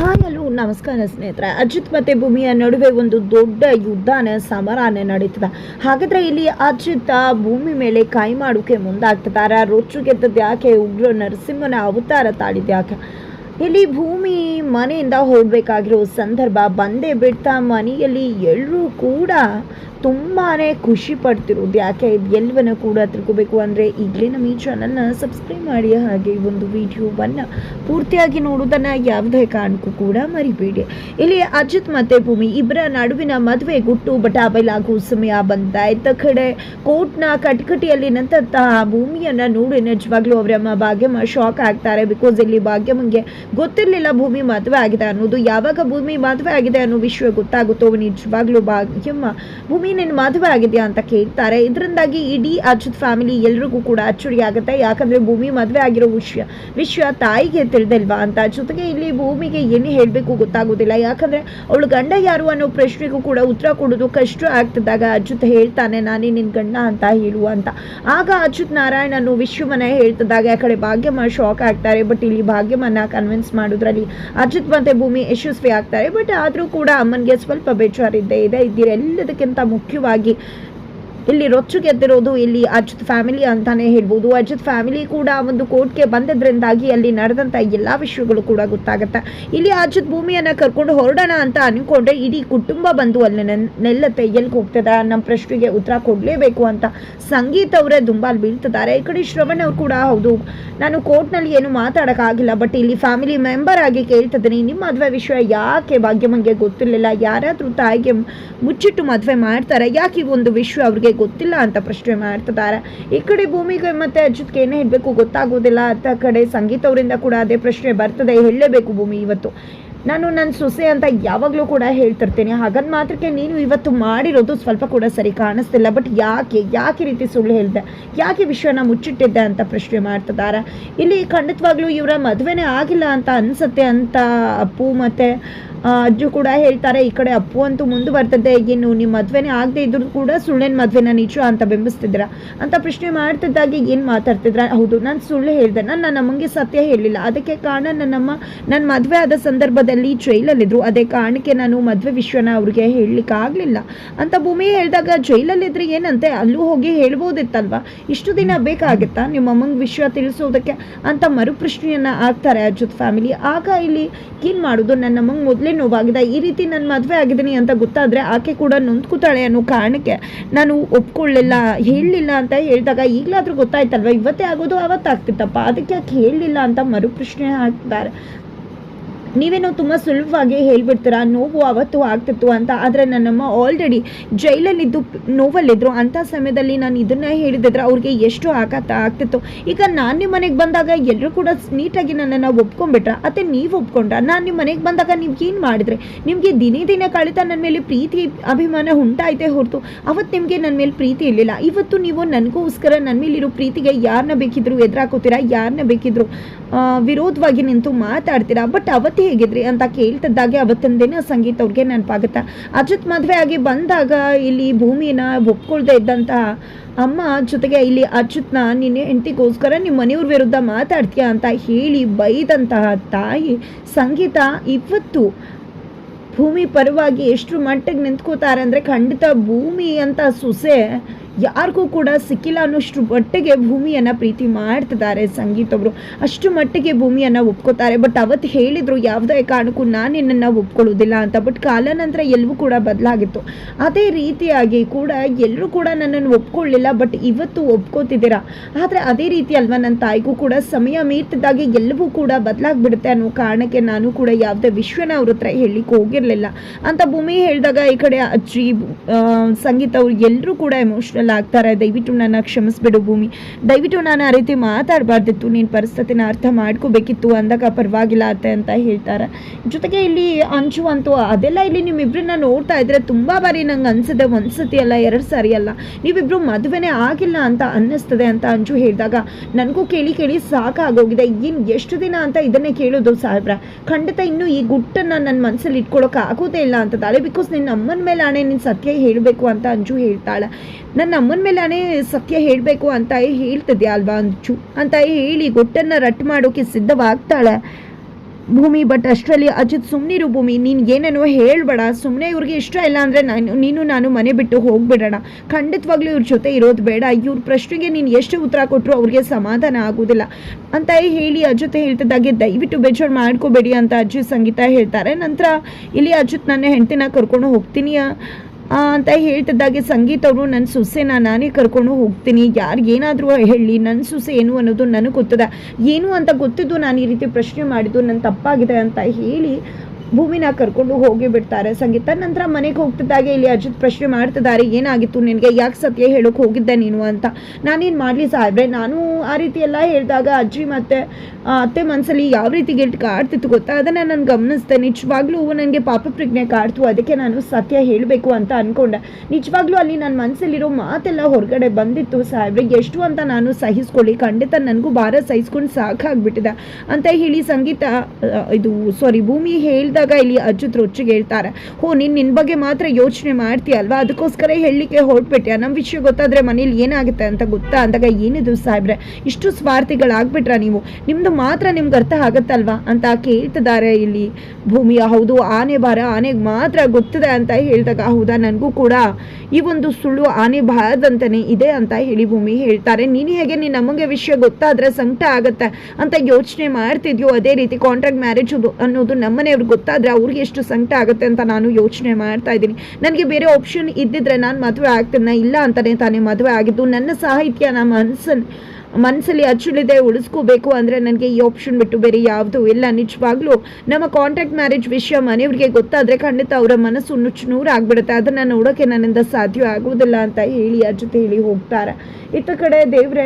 Hi hello ನಮಸ್ಕಾರ ಸ್ನೇಹಿತರೆ. ಅಜಿತ್ ಮತ್ತೆ ಭೂಮಿಯ ನಡುವೆ ಒಂದು ದೊಡ್ಡ ಯುದ್ಧನ ಸಮರನೇ ನಡೀತದೆ. ಹಾಗಾದ್ರೆ ಇಲ್ಲಿ ಅಜಿತ್ ಭೂಮಿ ಮೇಲೆ ಕೈ ಮಾಡೋಕೆ ಮುಂದಾಗ್ತಿದ್ದಾರೆ. ರೊಚ್ಚುಗೆದ್ದದ್ದು ಯಾಕೆ ಉಗ್ರ ನರಸಿಂಹನ ಅವತಾರ ತಾಳಿದ ಯಾಕೆ ಇಲ್ಲಿ ಭೂಮಿ ಮನೆಯಿಂದ ಹೋಗಬೇಕಾಗಿರೋ ಸಂದರ್ಭ ಬಂದೇ ಬಿಡ್ತಾ ಮನೆಯಲ್ಲಿ ಎಲ್ಲರೂ ಕೂಡ ತುಂಬಾ ಖುಷಿ ಪಡ್ತಿರೋದು. ಯಾಕೆ ಇದು ಎಲ್ಲವನ್ನು ಕೂಡ ತಿಳ್ಕೋಬೇಕು ಅಂದರೆ ಈಗಲೇ ನಮ್ಮ ಈ ಚಾನಲ್ನ ಸಬ್ಸ್ಕ್ರೈಬ್ ಮಾಡಿ ಹಾಗೆ ಒಂದು ವಿಡಿಯೋವನ್ನು ಪೂರ್ತಿಯಾಗಿ ನೋಡೋದನ್ನು ಯಾವುದೇ ಕಾರಣಕ್ಕೂ ಕೂಡ ಮರಿಬೇಡಿ. ಇಲ್ಲಿ ಅಜಿತ್ ಮತ್ತು ಭೂಮಿ ಇಬ್ಬರ ನಡುವಿನ ಮದುವೆ ಗುಟ್ಟು ಬಟಾಬೈಲಾಗುವ ಸಮಯ ಬಂದಾಯ್ತ ಕಡೆ ಕೋರ್ಟ್ನ ಕಟಕಟಿಯಲ್ಲಿ ನಂತರ ಭೂಮಿಯನ್ನು ನೋಡಿ ನಿಜವಾಗ್ಲೂ ಅವರಮ್ಮ ಭಾಗ್ಯಮ್ಮ ಶಾಕ್ ಆಗ್ತಾರೆ ಬಿಕಾಸ್ ಇಲ್ಲಿ ಭಾಗ್ಯಮ್ಮಂಗೆ ಗೊತ್ತಿರಲಿಲ್ಲ ಭೂಮಿ ಮದುವೆ ಆಗಿದೆ ಅನ್ನೋದು. ಯಾವಾಗ ಭೂಮಿ ಮದುವೆ ಆಗಿದೆ ಅನ್ನೋ ವಿಷಯ ಗೊತ್ತಾಗುತ್ತೋ ನಿಜವಾಗ್ಲೂ ಭಾಗ್ಯಮ್ಮ, ಭೂಮಿ ನಿನ್ನ ಮದುವೆ ಆಗಿದೆಯಾ ಅಂತ ಕೇಳ್ತಾರೆ. ಇದರಿಂದಾಗಿ ಇಡೀ ಅಜಿತ್ ಫ್ಯಾಮಿಲಿ ಎಲ್ರಿಗೂ ಕೂಡ ಅಚ್ಚುರಿ ಆಗುತ್ತೆ. ಯಾಕಂದ್ರೆ ಭೂಮಿ ಮದುವೆ ಆಗಿರೋ ವಿಷಯ ವಿಷಯ ತಾಯಿಗೆ ತಿಳಿದಿಲ್ವಾ ಅಂತ. ಜೊತೆಗೆ ಇಲ್ಲಿ ಭೂಮಿಗೆ ಏನು ಹೇಳಬೇಕು ಗೊತ್ತಾಗೋದಿಲ್ಲ. ಯಾಕಂದ್ರೆ ಅವಳು ಗಂಡ ಯಾರು ಅನ್ನೋ ಪ್ರಶ್ನೆಗೂ ಕೂಡ ಉತ್ತರ ಕೊಡೋದು ಕಷ್ಟ ಆಗ್ತಿದ್ದಾಗ ಅಜುತ್ ಹೇಳ್ತಾನೆ, ನಾನೇ ನಿನ್ನ ಗಂಡ ಅಂತ ಹೇಳುವ ಅಂತ. ಆಗ ಅಚ್ಯುತ್ ನಾರಾಯಣ ಅನ್ನೋ ವಿಶ್ವವನ್ನ ಹೇಳ್ತಿದ್ದಾಗ ಆ ಕಡೆ ಭಾಗ್ಯಮ್ಮ ಶಾಕ್ ಆಗ್ತಾರೆ. ಬಟ್ ಇಲ್ಲಿ ಭಾಗ್ಯಮ್ಮನ್ನ ಕನ್ವಿನ್ಸ್ ಮಾಡೋದ್ರಲ್ಲಿ ಅಜಿತ್ ಮತ್ತೆ ಭೂಮಿ ಯಶಸ್ವಿ ಆಗ್ತಾರೆ ಬಟ್ ಆದರೂ ಕೂಡ ಅಮ್ಮನಿಗೆ ಸ್ವಲ್ಪ ಬೇಜಾರಿದ್ದೇ ಇದೆ. ಎಲ್ಲದಕ್ಕಿಂತ ಮುಖ್ಯವಾಗಿ ಇಲ್ಲಿ ರೊಚ್ಚು ಗೆದ್ದಿರೋದು ಇಲ್ಲಿ ಅಜಿತ್ ಫ್ಯಾಮಿಲಿ ಅಂತಾನೆ ಹೇಳ್ಬೋದು. ಅಜಿತ್ ಫ್ಯಾಮಿಲಿ ಕೂಡ ಒಂದು ಕೋರ್ಟ್ಗೆ ಬಂದದ್ರಿಂದಾಗಿ ಅಲ್ಲಿ ನಡೆದಂತ ಎಲ್ಲಾ ವಿಷಯಗಳು ಕೂಡ ಗೊತ್ತಾಗುತ್ತೆ. ಇಲ್ಲಿ ಅಜಿತ್ ಭೂಮಿಯನ್ನ ಕರ್ಕೊಂಡು ಹೊರಡೋಣ ಅಂತ ಅನ್ಕೊಂಡ್ರೆ ಇಡೀ ಕುಟುಂಬ ಬಂದು ಅಲ್ಲಿ ನೆಲ್ಲತ್ತೆ. ಎಲ್ಲಿಗೆ ಹೋಗ್ತದ? ನಮ್ಮ ಪ್ರಶ್ನೆಗೆ ಉತ್ತರ ಕೊಡಲೇಬೇಕು ಅಂತ ಸಂಗೀತ ಅವರೇ ದುಂಬಾಲ್ ಬೀಳ್ತಿದ್ದಾರೆ. ಈ ಕಡೆ ಶ್ರವಣ್ ಅವ್ರು ಕೂಡ ಹೌದು, ನಾನು ಕೋರ್ಟ್ನಲ್ಲಿ ಏನು ಮಾತಾಡೋಕ್ಕಾಗಿಲ್ಲ ಬಟ್ ಇಲ್ಲಿ ಫ್ಯಾಮಿಲಿ ಮೆಂಬರ್ ಆಗಿ ಕೇಳ್ತಿದ್ದೀನಿ. ನಿಮ್ಮ ಮದುವೆ ವಿಷಯ ಯಾಕೆ ಭಾಗ್ಯಮಂಗೆ ಗೊತ್ತಿರಲಿಲ್ಲ? ಯಾರಾದರೂ ತಾಯಿಗೆ ಮುಚ್ಚಿಟ್ಟು ಮದುವೆ ಮಾಡ್ತಾರೆ. ಯಾಕೆ ಈ ಒಂದು ವಿಷಯ ಅವ್ರಿಗೆ ಗೊತ್ತಿಲ್ಲ ಅಂತ ಪ್ರಶ್ನೆ ಮಾಡ್ತಿದ್ದಾರೆ. ಈ ಕಡೆ ಭೂಮಿಗೆ ಮತ್ತೆ ಅಜಿತ್ಗೆ ಏನೇ ಹೇಳಬೇಕು ಗೊತ್ತಾಗೋದಿಲ್ಲ ಅಂತ ಕಡೆ ಸಂಗೀತ ಅವರಿಂದ ಕೂಡ ಅದೇ ಪ್ರಶ್ನೆ ಬರ್ತದೆ. ಹೇಳಲೇಬೇಕು ಭೂಮಿ ಇವತ್ತು. ನಾನು ನನ್ನ ಸೊಸೆ ಅಂತ ಯಾವಾಗಲೂ ಕೂಡ ಹೇಳ್ತಿರ್ತೀನಿ. ಹಾಗಂದ ಮಾತ್ರಕ್ಕೆ ನೀನು ಇವತ್ತು ಮಾಡಿರೋದು ಸ್ವಲ್ಪ ಕೂಡ ಸರಿ ಕಾಣಿಸ್ತಿಲ್ಲ. ಬಟ್ ಯಾಕೆ ಯಾಕೆ ರೀತಿ ಸುಳ್ಳು ಹೇಳಿದೆ? ಯಾಕೆ ವಿಷಯನ ಮುಚ್ಚಿಟ್ಟಿದ್ದೆ ಅಂತ ಪ್ರಶ್ನೆ ಮಾಡ್ತಿದ್ದಾರೆ. ಇಲ್ಲಿ ಖಂಡಿತವಾಗ್ಲೂ ಇವರ ಮದುವೆನೇ ಆಗಿಲ್ಲ ಅಂತ ಅನಿಸುತ್ತೆ ಅಂತ ಅಪ್ಪು ಮತ್ತೆ ಅಜ್ಜು ಕೂಡ ಹೇಳ್ತಾರೆ, ಈ ಕಡೆ ಅಪ್ಪು ಅಂತೂ ಮುಂದುವರ್ತದೆ ಏನು ನಿಮ್ಮ ಮದುವೆನೇ ಆಗದೆ ಇದ್ರು ಕೂಡ ಸುಳ್ಳಿನ ಮದುವೆನ ನಿಜ ಅಂತ ಬಿಂಬಿಸ್ತಿದ್ರ ಅಂತ ಪ್ರಶ್ನೆ ಮಾಡ್ತಿದ್ದಾಗ ಏನು ಮಾತಾಡ್ತಿದ್ರ? ಹೌದು, ನಾನು ಸುಳ್ಳು ಹೇಳಿದೆ ನಾನು ನನ್ನ ಅಮ್ಮಂಗೆ ಸತ್ಯ ಹೇಳಿಲ್ಲ ಅದಕ್ಕೆ ಕಾರಣ ನನ್ನಮ್ಮ ನನ್ನ ಮದುವೆ ಆದ ಸಂದರ್ಭದಲ್ಲಿ ಜೈಲಲ್ಲಿದ್ದರು ಅದೇ ಕಾರಣಕ್ಕೆ ನಾನು ಮದುವೆ ವಿಷಯನ ಅವ್ರಿಗೆ ಹೇಳಲಿಕ್ಕೆ ಆಗಲಿಲ್ಲ. ಅಂತ ಭೂಮಿ ಹೇಳಿದಾಗ ಜೈಲಲ್ಲಿದ್ದರೆ ಏನಂತೆ? ಅಲ್ಲೂ ಹೋಗಿ ಹೇಳ್ಬೋದಿತ್ತಲ್ವಾ? ಇಷ್ಟು ದಿನ ಬೇಕಾಗುತ್ತಾ ನಿಮ್ಮ ಅಮ್ಮಂಗೆ ವಿಷಯ ತಿಳಿಸೋದಕ್ಕೆ? ಅಂತ ಮರುಪ್ರಶ್ನೆಯನ್ನ ಆಗ್ತಾರೆ ಅಜ್ಜದ ಫ್ಯಾಮಿಲಿ ಆಗ ಇಲ್ಲಿ ಏನು ಮಾಡೋದು? ನನ್ನ ಅಮ್ಮಂಗೆ ಮೊದಲೇ ನೋವಾಗಿದೆ. ಈ ರೀತಿ ನನ್ನ ಮದುವೆ ಆಗಿದ್ದೀನಿ ಅಂತ ಗೊತ್ತಾದರೆ ಆಕೆ ಕೂಡ ನೊಂದ್ಕೊತಾಳೆ ಅನ್ನೋ ಕಾರಣಕ್ಕೆ ನಾನು ಒಪ್ಕೊಳ್ಳಿಲ್ಲ, ಹೇಳಲಿಲ್ಲ ಅಂತ ಹೇಳಿದಾಗ ಈಗಲಾದರೂ ಗೊತ್ತಾಯ್ತಲ್ವ? ಇವತ್ತೇ ಆಗೋದು, ಅವತ್ತಾಗ್ತಿತ್ತಪ್ಪ. ಅದಕ್ಕೆ ಯಾಕೆ ಹೇಳಲಿಲ್ಲ ಅಂತ ಮರುಪ್ರಶ್ನೆ ಹಾಕ್ತಾರೆ ನೀವೇನೋ ತುಂಬ ಸುಲಭವಾಗಿ ಹೇಳ್ಬಿಡ್ತೀರಾ? ನೋವು ಅವತ್ತು ಆಗ್ತಿತ್ತು ಅಂತ. ಆದರೆ ನನ್ನಮ್ಮ ಆಲ್ರೆಡಿ ಜೈಲಲ್ಲಿದ್ದು ನೋವಲ್ಲಿದ್ದರು ಅಂಥ ಸಮಯದಲ್ಲಿ ನಾನು ಇದನ್ನೇ ಹೇಳಿದ್ರೆ ಅವ್ರಿಗೆ ಎಷ್ಟು ಆಘಾತ ಆಗ್ತಿತ್ತು. ಈಗ ನಾನು ನಿಮ್ಮ ಮನೆಗೆ ಬಂದಾಗ ಎಲ್ಲರೂ ಕೂಡ ನೀಟಾಗಿ ನನ್ನನ್ನು ಒಪ್ಕೊಂಡ್ಬಿಟ್ರ? ಅತ್ತೆ, ನೀವು ಒಪ್ಕೊಂಡ್ರ? ನಾನು ನಿಮ್ಮ ಮನೆಗೆ ಬಂದಾಗ ನೀವು ಏನು ಮಾಡಿದ್ರೆ? ನಿಮಗೆ ದಿನೇ ದಿನ ಕಳಿತ ನನ್ನ ಮೇಲೆ ಪ್ರೀತಿ, ಅಭಿಮಾನ ಉಂಟಾಯಿತೆ ಹೊರತು. ಅವತ್ತು ನಿಮಗೆ ನನ್ನ ಮೇಲೆ ಪ್ರೀತಿ ಇರಲಿಲ್ಲ. ಇವತ್ತು ನೀವು ನನಗೋಸ್ಕರ ನನ್ನ ಮೇಲಿರೋ ಪ್ರೀತಿಗೆ ಯಾರನ್ನ ಬೇಕಿದ್ರು ಎದುರಾಕೋತೀರಾ? ಯಾರನ್ನ ಬೇಕಿದ್ರು ವಿರೋಧವಾಗಿ ನಿಂತು ಮಾತಾಡ್ತೀರಾ? ಬಟ್ ಅವತ್ತು ಹೇಗಿದ್ರಿ ಅಂತ ಕೇಳ್ತಿದ್ದಾಗೆ ಅವತ್ತಿನ ಸಂಗೀತ ಅವ್ರಿಗೆ ನೆನಪಾಗುತ್ತೆ. ಅಜಿತ್ ಮದುವೆ ಆಗಿ ಬಂದಾಗ ಇಲ್ಲಿ ಭೂಮಿನ ಒಪ್ಕೊಳ್ದೆ ಇದ್ದಂತ ಅಮ್ಮ ಜೊತೆಗೆ ಇಲ್ಲಿ ಅಚ್ಯುತ್ನ ನಿನ್ನ ಹೆಂಡತಿಗೋಸ್ಕರ ನಿಮ್ಮ ಮನೆಯವ್ರ ವಿರುದ್ಧ ಮಾತಾಡ್ತೀಯಾ ಅಂತ ಹೇಳಿ ಬೈದಂತಹ ತಾಯಿ ಸಂಗೀತ ಇವತ್ತು ಭೂಮಿ ಪರವಾಗಿ ಎಷ್ಟು ಮಟ್ಟಿಗೆ ನಿಂತ್ಕೋತಾರೆ ಅಂದರೆ ಖಂಡಿತ ಭೂಮಿ ಅಂತ ಸೊಸೆ ಯಾರಿಗೂ ಕೂಡ ಸಿಕ್ಕಿಲ್ಲ ಅನ್ನೋಷ್ಟು ಮಟ್ಟಿಗೆ ಭೂಮಿಯನ್ನು ಪ್ರೀತಿ ಮಾಡ್ತಿದ್ದಾರೆ ಸಂಗೀತ ಅವರು ಅಷ್ಟು ಮಟ್ಟಿಗೆ ಭೂಮಿಯನ್ನು ಒಪ್ಕೋತಾರೆ. ಬಟ್ ಅವತ್ತು ಹೇಳಿದರು, ಯಾವುದೇ ಕಾರಣಕ್ಕೂ ನಾನು ನಿನ್ನನ್ನು ಒಪ್ಕೊಳ್ಳೋದಿಲ್ಲ ಅಂತ. ಬಟ್ ಕಾಲಾನಂತರ ಎಲ್ಲವೂ ಕೂಡ ಬದಲಾಗಿತ್ತು. ಅದೇ ರೀತಿಯಾಗಿ ಕೂಡ ಎಲ್ಲರೂ ಕೂಡ ನನ್ನನ್ನು ಒಪ್ಕೊಳ್ಳಿಲ್ಲ ಬಟ್ ಇವತ್ತು ಒಪ್ಕೋತಿದ್ದೀರಾ? ಆದರೆ ಅದೇ ರೀತಿ ಅಲ್ವಾ ನನ್ನ ತಾಯಿಗೂ ಕೂಡ ಸಮಯ ಮೀರ್ತಿದ್ದಾಗೆ ಎಲ್ಲವೂ ಕೂಡ ಬದಲಾಗ್ಬಿಡುತ್ತೆ ಅನ್ನೋ ಕಾರಣಕ್ಕೆ ನಾನು ಕೂಡ ಯಾವುದೇ ವಿಶ್ವನ ಅವ್ರ ಹತ್ರ ಹೇಳಲಿಕ್ಕೆ ಹೋಗಿರಲಿಲ್ಲ. ಅಂತ ಭೂಮಿ ಹೇಳಿದಾಗ ಈ ಕಡೆ ಅಜ್ಜಿ ಸಂಗೀತ ಅವ್ರು ಎಲ್ಲರೂ ಕೂಡ ಎಮೋಷ್ನಲ್ ಆಗ್ತಾರೆ ದಯವಿಟ್ಟು ನನ್ನ ಕ್ಷಮಿಸ್ಬಿಡು ಭೂಮಿ. ದಯವಿಟ್ಟು ನಾನು ಆ ರೀತಿ ಮಾತಾಡಬಾರ್ದಿತ್ತು. ನಿನ್ನ ಪರಿಸ್ಥಿತಿನ ಅರ್ಥ ಮಾಡ್ಕೋಬೇಕಿತ್ತು. ಅಂದಾಗ ಪರವಾಗಿಲ್ಲ ಅತ್ತೆ ಅಂತ ಹೇಳ್ತಾರೆ. ಜೊತೆಗೆ ಇಲ್ಲಿ ಅಂಚು ಅಂತೂ ಅದೆಲ್ಲ ಇಲ್ಲಿ ನಿಮ್ಮಿಬ್ಬರನ್ನ ನೋಡ್ತಾ ಇದ್ರೆ ತುಂಬ ಬಾರಿ ನಂಗೆ ಅನ್ಸಿದೆ. ಒಂದು ಸತಿ ಅಲ್ಲ ಎರಡು ಸಾರಿ ಅಲ್ಲ ನೀವಿಬ್ರು ಮದುವೆನೇ ಆಗಿಲ್ಲ ಅಂತ ಅನ್ನಿಸ್ತದೆ ಅಂತ ಅಂಜು ಹೇಳಿದಾಗ, ನನಗೂ ಕೇಳಿ ಕೇಳಿ ಸಾಕಾಗೋಗಿದೆ. ಇನ್ನು ಎಷ್ಟು ದಿನ ಅಂತ ಇದನ್ನೇ ಕೇಳೋದು ಸಾಹೇಬ್ರ. ಖಂಡಿತ ಇನ್ನು ಈ ಗುಟ್ಟನ್ನು ನನ್ನ ಮನಸ್ಸಲ್ಲಿ ಇಟ್ಕೊಳಕ್ಕೆ ಆಗೋದೇ ಇಲ್ಲ ಅಂತದಾಳೆ ಬಿಕಾಸ್ ನಿನ್ನ ಅಮ್ಮನ ಮೇಲೆ ಆಣೆ, ನೀನು ಸತ್ಯ ಹೇಳಬೇಕು ಅಂತ ಅಂಜು ಹೇಳ್ತಾಳೆ. ನನ್ನ ಅಮ್ಮನ ಮೇಲೆ ಸತ್ಯ ಹೇಳಬೇಕು ಅಂತ ಹೇಳ್ತಿದ್ಯಾ ಅಲ್ವಾ ಅಂಚು? ಅಂತ ಹೇಳಿ ಗೊಟ್ಟನ್ನು ರಟ್ ಮಾಡೋಕೆ ಸಿದ್ಧವಾಗ್ತಾಳೆ. ಭೂಮಿ ಬಟ್ ಅಷ್ಟರಲ್ಲಿ ಅಜಿತ್ ಸುಮ್ಮನಿರು ಭೂಮಿ, ನೀನು ಏನೇನೋ ಹೇಳಬೇಡ. ಸುಮ್ಮನೆ ಇವ್ರಿಗೆ ಇಷ್ಟ ಇಲ್ಲ ಅಂದರೆ ನಾನು, ನೀನು ನಾನು ಮನೆ ಬಿಟ್ಟು ಹೋಗ್ಬಿಡೋಣ. ಖಂಡಿತವಾಗ್ಲೂ ಇವ್ರ ಜೊತೆ ಇರೋದು ಬೇಡ. ಇವ್ರ ಪ್ರಶ್ನೆಗೆ ನೀನು ಎಷ್ಟು ಉತ್ತರ ಕೊಟ್ಟರು ಅವ್ರಿಗೆ ಸಮಾಧಾನ ಆಗೋದಿಲ್ಲ. ಅಂತ ಹೇಳಿ ಅಜಿತ್ ಹೇಳ್ತಿದ್ದಾಗೆ, ದಯವಿಟ್ಟು ಬೇಜಾರು ಮಾಡ್ಕೋಬೇಡಿ ಅಂತ ಅಜ್ಜಿ ಸಂಗೀತ ಹೇಳ್ತಾರೆ. ನಂತರ, ಇಲ್ಲಿ ಅಜಿತ್ ನನ್ನ ಹೆಂಡತಿನ ಕರ್ಕೊಂಡು ಹೋಗ್ತೀನಿ. ಅಂತ ಹೇಳ್ತಿದ್ದಾಗೆ ಸಂಗೀತ ಅವರು ನನ್ನ ಸೊಸೆನ ನಾನೇ ಕರ್ಕೊಂಡು ಹೋಗ್ತೀನಿ. ಯಾರು ಏನಾದರೂ ಹೇಳಿ ನನ್ನ ಸೊಸೆ ಏನು ಅನ್ನೋದು ನನಗೆ ಗೊತ್ತದ. ಏನು ಅಂತ ಗೊತ್ತಿದ್ದು ನಾನು ಈ ರೀತಿ ಪ್ರಶ್ನೆ ಮಾಡಿದ್ದು ನನ್ನ ತಪ್ಪಾಗಿದೆ ಅಂತ ಹೇಳಿ ಭೂಮಿನ ಕರ್ಕೊಂಡು ಹೋಗಿ ಬಿಡ್ತಾರೆ. ಸಂಗೀತ ನಂತರ ಮನೆಗೆ ಹೋಗ್ತಿದ್ದಾಗೆ ಇಲ್ಲಿ ಅಜಿತ್ ಪ್ರಶ್ನೆ ಮಾಡ್ತಿದ್ದಾರೆ, ಏನಾಗಿತ್ತು ನಿನಗೆ? ಯಾಕೆ ಸತ್ಯ ಹೇಳೋಕೆ ಹೋಗಿದ್ದೆ ನೀನು ಅಂತ. ನಾನೇನು ಮಾಡಲಿ ಸಾಹೇಬ್ರೆ? ನಾನು ಆ ರೀತಿ ಎಲ್ಲ ಹೇಳಿದಾಗ ಅಜ್ಜಿ ಮತ್ತು ಅತ್ತೆ ಮನಸ್ಸಲ್ಲಿ ಯಾವ ರೀತಿ ಗಿಲ್ಟ್ ಕಾಡ್ತಿತ್ತು ಗೊತ್ತಾ? ಅದನ್ನು ನಾನು ಗಮನಿಸಿದೆ. ನಿಜವಾಗ್ಲೂ ನನಗೆ ಪಾಪ ಪ್ರಜ್ಞೆ ಕಾಡ್ತು. ಅದಕ್ಕೆ ನಾನು ಸತ್ಯ ಹೇಳಬೇಕು ಅಂತ ಅನ್ಕೊಂಡೆ. ನಿಜವಾಗ್ಲೂ ಅಲ್ಲಿ ನನ್ನ ಮನಸ್ಸಲ್ಲಿರೋ ಮಾತೆಲ್ಲ ಹೊರಗಡೆ ಬಂದಿತ್ತು ಸಾಹೇಬ್ರೆ. ಎಷ್ಟು ಅಂತ ನಾನು ಸಹಿಸ್ಕೊಳ್ಳಿ. ಖಂಡಿತ ನನಗೂ ಭಾರ ಸಹಿಸ್ಕೊಂಡು ಸಾಕಾಗ್ಬಿಟ್ಟಿದೆ. ಅಂತ ಹೇಳಿ ಸಂಗೀತ ಇದು ಸಾರಿ ಭೂಮಿ ಹೇಳಿದಾಗ ಇಲ್ಲಿ ಅಜ್ಜಿತ್ ರುಚಿಗೆ ಹೇಳ್ತಾರೆ, ಹೋ, ನೀನು ನಿನ್ನ ಬಗ್ಗೆ ಮಾತ್ರ ಯೋಚನೆ ಮಾಡ್ತೀಯಲ್ವಾ? ಅದಕ್ಕೋಸ್ಕರ ಹೇಳಲಿಕ್ಕೆ ಹೊರಟ್ಬಿಟ್ಯಾ? ನಮ್ಮ ವಿಷಯ ಗೊತ್ತಾದ್ರೆ ಮನೇಲಿ ಏನಾಗುತ್ತೆ ಅಂತ ಗೊತ್ತಾ? ಅಂದಾಗ, ಏನಿದು ಸಾಹೇಬ್ರೆ? ಇಷ್ಟು ಸ್ವಾರ್ಥಿಗಳಾಗ್ಬಿಟ್ರ ನೀವು? ನಿಮ್ದು ಮಾತ್ರ ನಿಮ್ಗೆ ಅರ್ಥ ಆಗತ್ತಲ್ವಾ? ಅಂತ ಕೇಳ್ತಿದ್ದಾರೆ ಇಲ್ಲಿ. ಭೂಮಿಯ ಹೌದು, ಆನೆ ಬಾರ ಆನೆಗೆ ಮಾತ್ರ ಗೊತ್ತಿದೆ ಅಂತ ಹೇಳಿದಾಗ, ಹೌದಾ? ನನಗೂ ಕೂಡ ಈ ಒಂದು ಸುಳ್ಳು ಆನೆ ಬಾರದಂತಾನೆ ಇದೆ ಅಂತ ಹೇಳಿ ಭೂಮಿ ಹೇಳ್ತಾರೆ. ನೀನು ಹೇಗೆ ನೀನು ನಮಗೆ ವಿಷಯ ಗೊತ್ತಾದ್ರೆ ಸಂಕಟ ಆಗತ್ತೆ ಅಂತ ಯೋಚನೆ ಮಾಡ್ತಿದ್ಯೋ ಅದೇ ರೀತಿ ಕಾಂಟ್ರಾಕ್ಟ್ ಮ್ಯಾರೇಜ್ ಅನ್ನೋದು ನಮ್ಮನೆಯವ್ರಿಗೆ ಗೊತ್ತಾದ್ರೆ ಅವ್ರಿಗೆ ಎಷ್ಟು ಸಂಕಟ ಆಗುತ್ತೆ ಅಂತ ನಾನು ಯೋಚನೆ ಮಾಡ್ತಾ ಇದ್ದೀನಿ. ನನಗೆ ಬೇರೆ ಆಪ್ಷನ್ ಇದ್ದಿದ್ರೆ ನಾನು ಮದುವೆ ಆಗ್ತೀನಿ ಇಲ್ಲ ಅಂತಲೇ ತಾನೇ ಮದುವೆ ಆಗಿದ್ದು. ನನ್ನ ಸಾಹಿತ್ಯ ನಮ್ಮ ಮನಸ್ಸನ್ನು ಮನಸ್ಸಲ್ಲಿ ಅಚ್ಚುಳಿದೆ ಉಳಿಸ್ಕೋಬೇಕು ಅಂದರೆ ನನಗೆ ಈ ಆಪ್ಷನ್ ಬಿಟ್ಟು ಬೇರೆ ಯಾವುದು ಇಲ್ಲ. ನಿಜವಾಗ್ಲೂ ನಮ್ಮ ಕಾಂಟ್ಯಾಕ್ಟ್ ಮ್ಯಾರೇಜ್ ವಿಷಯ ಮನೆಯವ್ರಿಗೆ ಗೊತ್ತಾದರೆ ಖಂಡಿತ ಅವರ ಮನಸ್ಸು ನುಚ್ಚು ನೂರು ಆಗ್ಬಿಡುತ್ತೆ ಅದನ್ನು ನೋಡೋಕ್ಕೆ ನನ್ನಿಂದ ಸಾಧ್ಯ ಆಗುವುದಿಲ್ಲ ಅಂತ ಹೇಳಿ ಅಜ್ಜತೆ ಹೇಳಿ ಹೋಗ್ತಾರೆ. ಇತ್ತ ಕಡೆ ದೇವ್ರೆ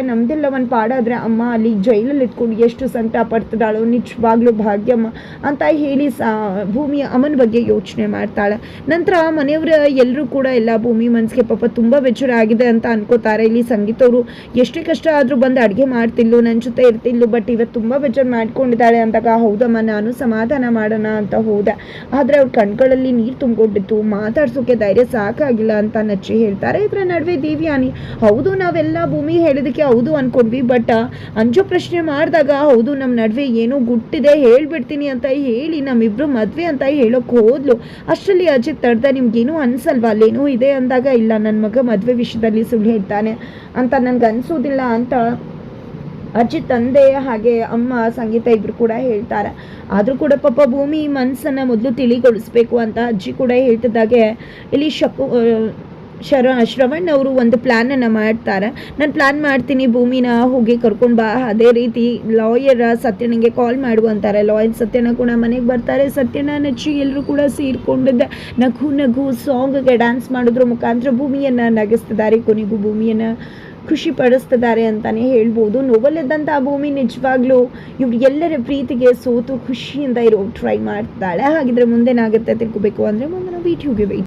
ಒಂದು ಪಾಡಾದ್ರೆ ಅಮ್ಮ ಅಲ್ಲಿ ಜೈಲಲ್ಲಿ ಇಟ್ಕೊಂಡು ಎಷ್ಟು ಸಂಕಟ ಪಡ್ತಿದ್ದಾಳೋ, ನಿಜವಾಗ್ಲೂ ಭಾಗ್ಯಮ್ಮ ಅಂತ ಹೇಳಿ ಸಾ ಭೂಮಿಯ ಅಮ್ಮನ ಬಗ್ಗೆ ಯೋಚನೆ ಮಾಡ್ತಾಳೆ. ನಂತರ ಮನೆಯವರ ಎಲ್ಲರೂ ಕೂಡ ಎಲ್ಲ ಭೂಮಿ ಮನಸ್ಸಿಗೆ ಪಾಪ ತುಂಬ ಬೆಚ್ಚರ ಆಗಿದೆ ಅಂತ ಅನ್ಕೋತಾರೆ. ಇಲ್ಲಿ ಸಂಗೀತವರು ಎಷ್ಟೇ ಕಷ್ಟ ಆದರೂ ಬಂದು ಅಡುಗೆ ಮಾಡ್ತಿಲ್ಲು ನನ್ನ ಜೊತೆ ಇರ್ತಿಲ್ಲು ಬಟ್ ಇವತ್ತು ತುಂಬ ಬೇಜಾರು ಮಾಡ್ಕೊಂಡಿದ್ದಾಳೆ ಅಂದಾಗ, ಹೌದಮ್ಮ, ನಾನು ಸಮಾಧಾನ ಮಾಡೋಣ ಅಂತ ಹೋದೆ. ಆದರೆ ಅವ್ರ ಕಣ್ಗಳಲ್ಲಿ ನೀರು ತುಂಬಿಕೊಂಡಿತ್ತು. ಮಾತಾಡ್ಸೋಕೆ ಧೈರ್ಯ ಸಾಕಾಗಿಲ್ಲ ಅಂತ ನಚ್ಚಿ ಹೇಳ್ತಾರೆ. ಇದರ ನಡುವೆ ದೇವ್ಯಾನಿ, ಹೌದು, ನಾವೆಲ್ಲ ಭೂಮಿ ಹೇಳಿದಕ್ಕೆ ಹೌದು ಅನ್ಕೊಂಡ್ವಿ ಬಟ್ ಅಂಜು ಪ್ರಶ್ನೆ ಮಾಡಿದಾಗ ಹೌದು ನಮ್ಮ ನಡುವೆ ಏನೋ ಗುಟ್ಟಿದೆ, ಹೇಳ್ಬಿಡ್ತೀನಿ ಅಂತ ಹೇಳಿ ನಮ್ಮಿಬ್ರು ಮದ್ವೆ ಅಂತ ಹೇಳೋಕೆ ಹೋದ್ಲು. ಅಷ್ಟರಲ್ಲಿ ಅಜಿತ್ ತಡ್ದ, ನಿಮ್ಗೇನು ಅನ್ಸಲ್ವಾ? ಅಲ್ಲೇನೋ ಇದೆ ಅಂದಾಗ ಇಲ್ಲ ನನ್ನ ಮಗ ಮದ್ವೆ ವಿಷಯದಲ್ಲಿ ಸುಳ್ಳು ಹೇಳ್ತಾನೆ ಅಂತ ನನ್ಗೆ ಅನ್ಸೋದಿಲ್ಲ ಅಂತ ಅಜ್ಜಿ ತಂದೆ ಹಾಗೆ ಅಮ್ಮ, ಸಂಗೀತ ಇಬ್ರು ಕೂಡ ಹೇಳ್ತಾರೆ. ಆದರೂ ಕೂಡ ಪಾಪ ಭೂಮಿ ಮನಸ್ಸನ್ನು ಮೊದಲು ತಿಳಿಗೊಳಿಸ್ಬೇಕು ಅಂತ ಅಜ್ಜಿ ಕೂಡ ಹೇಳ್ತಿದ್ದಾಗೆ, ಇಲ್ಲಿ ಶಕು ಶರ ಶ್ರವಣ್ ಅವರು ಒಂದು ಪ್ಲ್ಯಾನನ್ನು ಮಾಡ್ತಾರೆ. ನಾನು ಪ್ಲ್ಯಾನ್ ಮಾಡ್ತೀನಿ, ಭೂಮಿನ ಹೋಗಿ ಕರ್ಕೊಂಡು ಬಾ. ಅದೇ ರೀತಿ ಲಾಯರ್ ಸತ್ಯನಿಗೆ ಕಾಲ್ ಮಾಡು ಅಂತಾರೆ. ಲಾಯರ್ ಸತ್ಯನ ಕೂಡ ಮನೆಗೆ ಬರ್ತಾರೆ. ಸತ್ಯನ ನೆಚ್ಚಿ ಎಲ್ಲರೂ ಕೂಡ ಸೇರಿಕೊಂಡಿದ್ದ ನಗು ನಗು ಸಾಂಗ್ಗೆ ಡ್ಯಾನ್ಸ್ ಮಾಡಿದ್ರ ಮುಖಾಂತರ ಭೂಮಿಯನ್ನು ನಗಿಸ್ತಿದ್ದಾರೆ. ಕೊನೆಗೂ ಭೂಮಿಯನ್ನು ಖುಷಿ ಪಡಿಸ್ತಿದ್ದಾರೆ ಅಂತಾನೆ ಹೇಳ್ಬೋದು. ನೋವಲ್ಲಿದ್ದಂಥ ಭೂಮಿ ನಿಜವಾಗ್ಲೂ ಇವ್ರು ಎಲ್ಲರ ಪ್ರೀತಿಗೆ ಸೋತು ಖುಷಿಯಿಂದ ಇರೋ ಟ್ರೈ ಮಾಡ್ತಾಳೆ. ಹಾಗಿದ್ರೆ ಮುಂದೇನಾಗುತ್ತೆ ತಿಳ್ಕೋಬೇಕು ಅಂದರೆ ಮುಂದಿನ ವಿಡಿಯೋಗೆ ವೆಯ್ಟ್